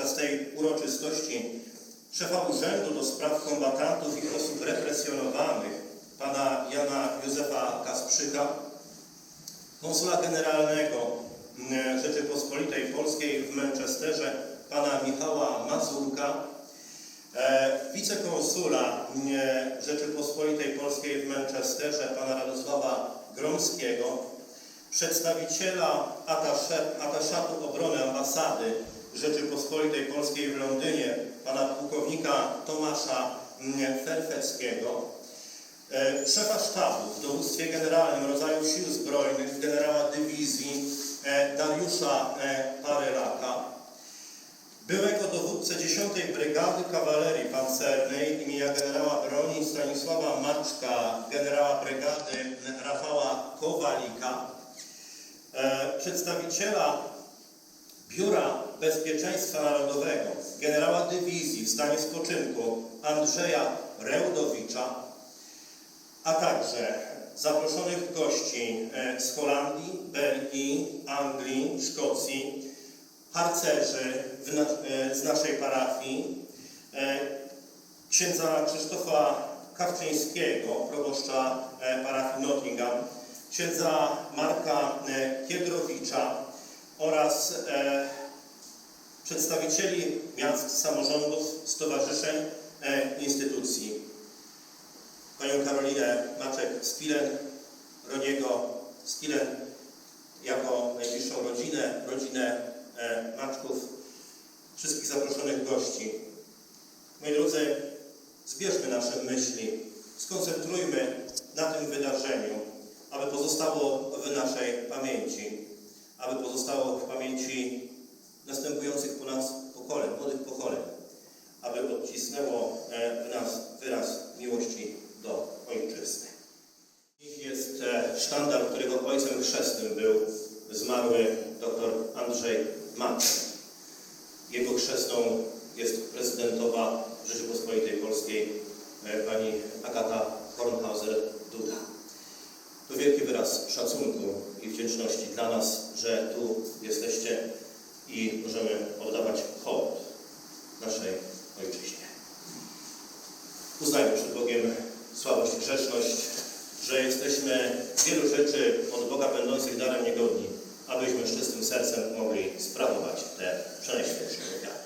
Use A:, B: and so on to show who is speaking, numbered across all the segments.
A: podczas tej uroczystości szefa Urzędu do Spraw Kombatantów i Osób Represjonowanych, pana Jana Józefa Kasprzyka, konsula generalnego mm, Rzeczypospolitej Polskiej w Manchesterze, pana Michała Mazurka, e, wicekonsula mm, Rzeczypospolitej Polskiej w Manchesterze, pana Radosława Gromskiego, przedstawiciela ataszatu obrony ambasady Rzeczypospolitej Polskiej w Londynie, pana pułkownika Tomasza mm, Ferfeckiego, e, szefa sztabu w dowództwie generalnym rodzaju sił zbrojnych, generała dywizji e, Dariusza e, Parylaka, byłego dowódcę 10 Brygady Kawalerii Pancernej imienia generała broni Stanisława Maczka, generała brygady Rafała Kowalika, przedstawiciela Biura Bezpieczeństwa Narodowego, generała dywizji w stanie spoczynku Andrzeja Rełdowicza, a także zaproszonych gości e, z Holandii, Belgii, Anglii, Szkocji, harcerzy na, e, z naszej parafii, e, księdza Krzysztofa Kawczyńskiego, proboszcza parafii Nottingham, księdza Marka Kiedrowicza oraz e, przedstawicieli miast, samorządów, stowarzyszeń, e, instytucji. Panią Karolinę Maczek-Spilen, Roniego Spilen jako najbliższą rodzinę, rodzinę e, Maczków, wszystkich zaproszonych gości. Moi drodzy, zbierzmy nasze myśli, skoncentrujmy na tym wydarzeniu, aby pozostało w naszej pamięci, aby pozostało w pamięci następujących po nas pokoleń, młodych pokoleń, aby odcisnęło e, w nas wyraz miłości do ojczyzny. Dziś jest e, sztandar, którego ojcem chrzestnym był zmarły dr Andrzej Maczek. Jego chrzestną jest prezydentowa Rzeczypospolitej Polskiej e, pani Agata Kornhauser-Duda. To wielki wyraz szacunku i wdzięczności dla nas, że tu jesteście i możemy oddawać hołd naszej Ojczyźnie. Uznajmy przed Bogiem słabość i grzeszność, że jesteśmy wielu rzeczy od Boga będących darem niegodni, abyśmy z czystym sercem mogli sprawować te przenajświętsze wiary.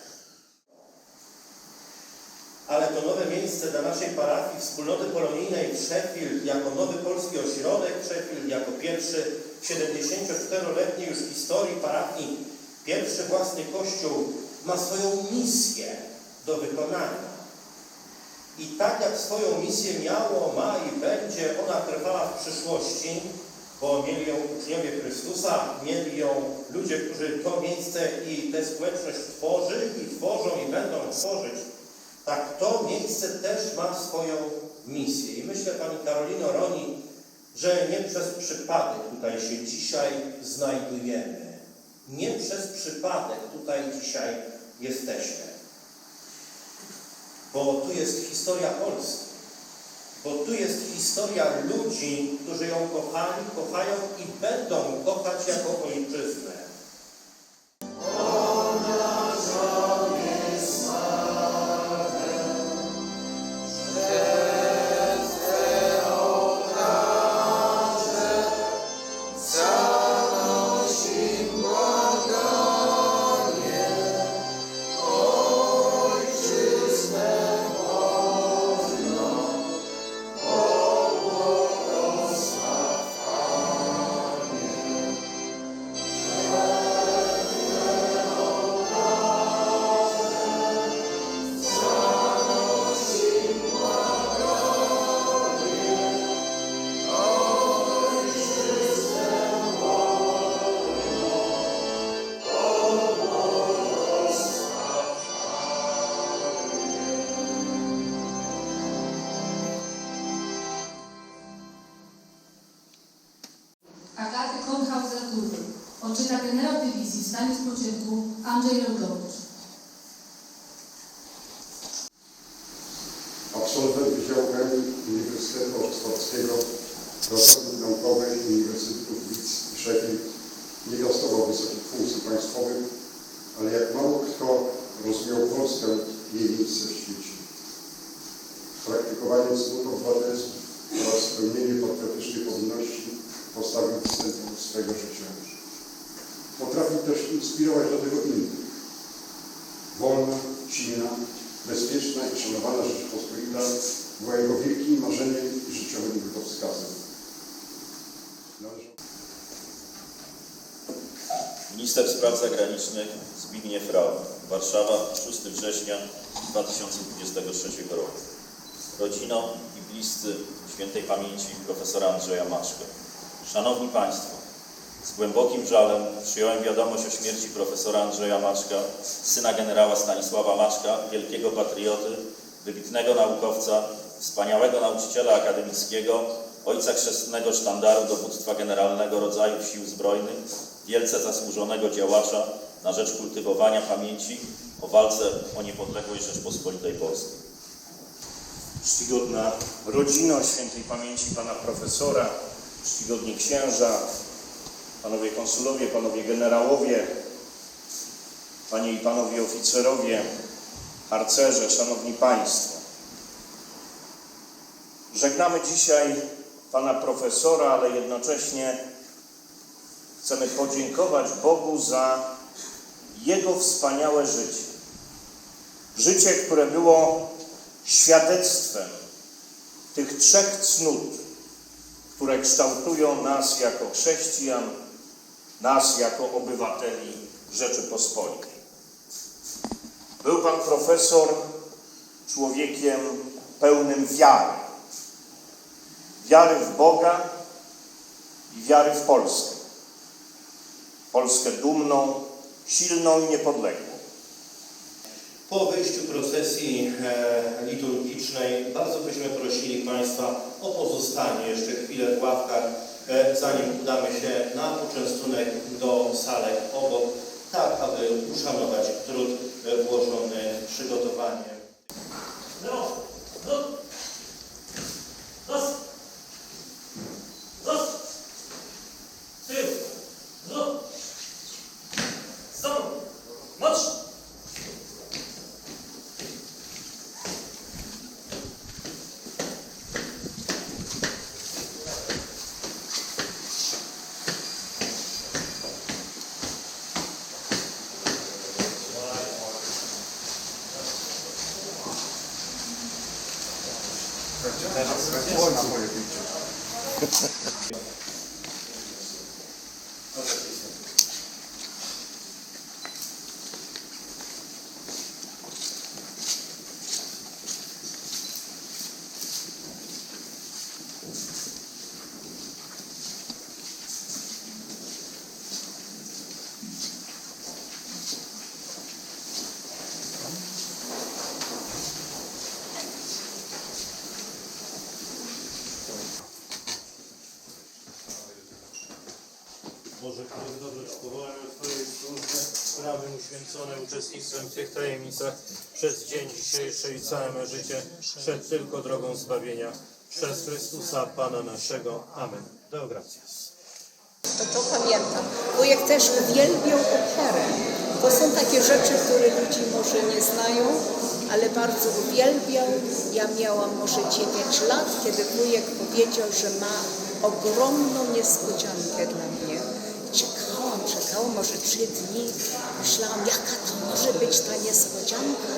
A: Ale to nowe miejsce dla naszej parafii Wspólnoty Polonijnej Sheffield, jako nowy polski ośrodek Sheffield, jako pierwszy 74-letni już historii parafii, pierwszy własny kościół, ma swoją misję do wykonania. I tak jak swoją misję miało, ma i będzie ona trwała w przyszłości, bo mieli ją uczniowie Chrystusa, mieli ją ludzie, którzy to miejsce i tę społeczność tworzyli, tworzą i będą tworzyć, tak to miejsce też ma swoją misję. I myślę, Pani Karolino Roni, że nie przez przypadek tutaj się dzisiaj znajdujemy. Nie przez przypadek tutaj dzisiaj jesteśmy. Bo tu jest historia Polski. Bo tu jest historia ludzi, którzy ją kochali, kochają i będą kochać jako ojczyznę.
B: Stanie spoczynku Andrzej Rodowicz.
C: Absolwent Wydziału Chemii Uniwersytetu Oksfordzkiego, pracownik naukowy Uniwersytetów Leeds i Sheffield, nie dostał wysokich funkcji państwowych, ale jak mało kto rozumiał Polskę jej miejsce w świecie. Praktykowanie cnót obywatelskich oraz spełnienie patriotycznej powinności postawił w centrum swego życia. Potrafił też inspirować do tego innych. Wolna, silna, bezpieczna i szanowana Rzeczpospolita była jego wielkim marzeniem i życiowym drogowskazem.
D: Minister Spraw Zagranicznych Zbigniew Rau, Warszawa, 6 września 2023 roku. Rodzino i bliscy świętej pamięci profesora Andrzeja Maczka. Szanowni Państwo, z głębokim żalem przyjąłem wiadomość o śmierci profesora Andrzeja Maczka, syna generała Stanisława Maczka, wielkiego patrioty, wybitnego naukowca, wspaniałego nauczyciela akademickiego, ojca chrzestnego sztandaru dowództwa generalnego rodzajów sił zbrojnych, wielce zasłużonego działacza na rzecz kultywowania pamięci o walce o niepodległość Rzeczpospolitej Polskiej.
E: czcigodna rodzino świętej pamięci pana profesora, czcigodni księża, panowie konsulowie, panowie generałowie, panie i panowie oficerowie, harcerze, szanowni państwo. Żegnamy dzisiaj pana profesora, ale jednocześnie chcemy podziękować Bogu za jego wspaniałe życie. Życie, które było świadectwem tych trzech cnót, które kształtują nas jako chrześcijan, nas jako obywateli Rzeczypospolitej. Był pan profesor człowiekiem pełnym wiary. Wiary w Boga i wiary w Polskę. Polskę dumną, silną i niepodległą.
A: Po wyjściu procesji e, liturgicznej bardzo byśmy prosili Państwa o pozostanie jeszcze chwilę w ławkach, zanim udamy się na poczęstunek do salek obok, tak aby uszanować trud e, włożony w przygotowanie.
F: す
C: ごいな、これ、ピッチ。Sprawy uświęcone uczestnictwem w tych tajemnicach przez dzień dzisiejszy i całe me życie, szedł tylko drogą zbawienia. Przez Chrystusa Pana naszego. Amen. Deo gratias.
G: To, to pamiętam. Wujek też uwielbiał operę. To są takie rzeczy, które ludzie może nie znają, ale bardzo uwielbiał. Ja miałam może 9 lat, kiedy wujek powiedział, że ma ogromną niespodziankę dla mnie. Czekałam, może trzy dni. Myślałam, jaka to może być ta niespodzianka.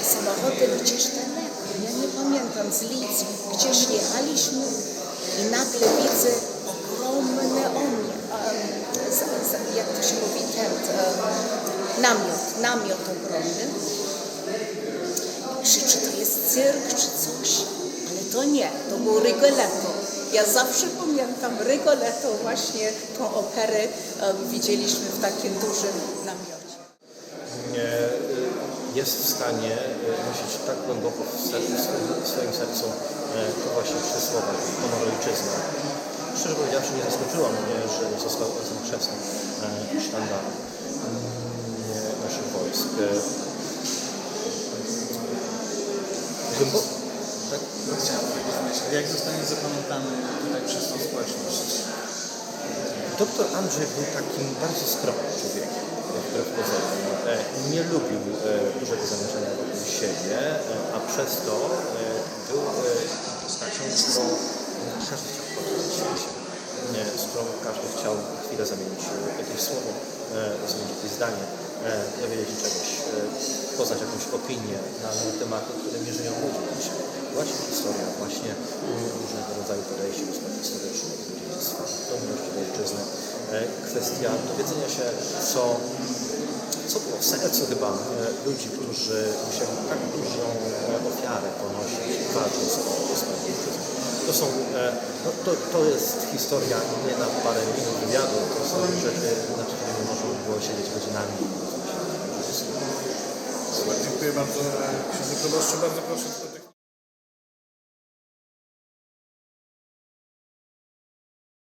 G: I samochodem gdzieś daleko, ja nie pamiętam, z Lidz, gdzieś jechaliśmy i nagle widzę ogromny za, jak to się mówi, ten um, namiot, namiot ogromny. I Krzyczy, to jest cyrk czy coś, ale to nie, to był Rigoletto. Ja zawsze pamiętam Rigoletto, właśnie tą operę widzieliśmy w takim dużym namiocie.
A: nie, y, jest w stanie y, nosić tak głęboko w, ser- w swoim, sercu to właśnie trzy słowa, honor ojczyzny. Szczerze powiedziawszy, nie zaskoczyło mnie, że został ojcem sztandaru y, naszych wojsk. Głęboko, tak?
H: Jak zostanie zapamiętany tutaj przez tą społeczność?
A: Doktor Andrzej był takim bardzo skromnym człowiekiem, wbrew pozorom. E, Nie lubił e, dużego zamieszania wokół siebie, e, a przez to był postacią, którą każdy chciał świecie. Nie, z którą każdy chciał chwilę zamienić jakieś słowo, zmienić jakieś zdanie, dowiedzieć się czegoś, poznać jakąś opinię na, na tematy, które mierzeją ludzi dzisiaj. Właśnie historia, właśnie mm, różnego rodzaju podejście do spraw historycznych, do dziedzictwa, do miłości do ojczyzny. E, Kwestia dowiedzenia się, co, co było w sercu chyba e, ludzi, którzy musieli tak dużą ofiarę ponosić, walcząc o swoją ojczyznę. To są, e, no, to, to jest historia nie na parę minut wywiadu, to są rzeczy, nad którymi można by było siedzieć godzinami.
H: dziękuję bardzo. Księdzu proboszczu, bardzo proszę.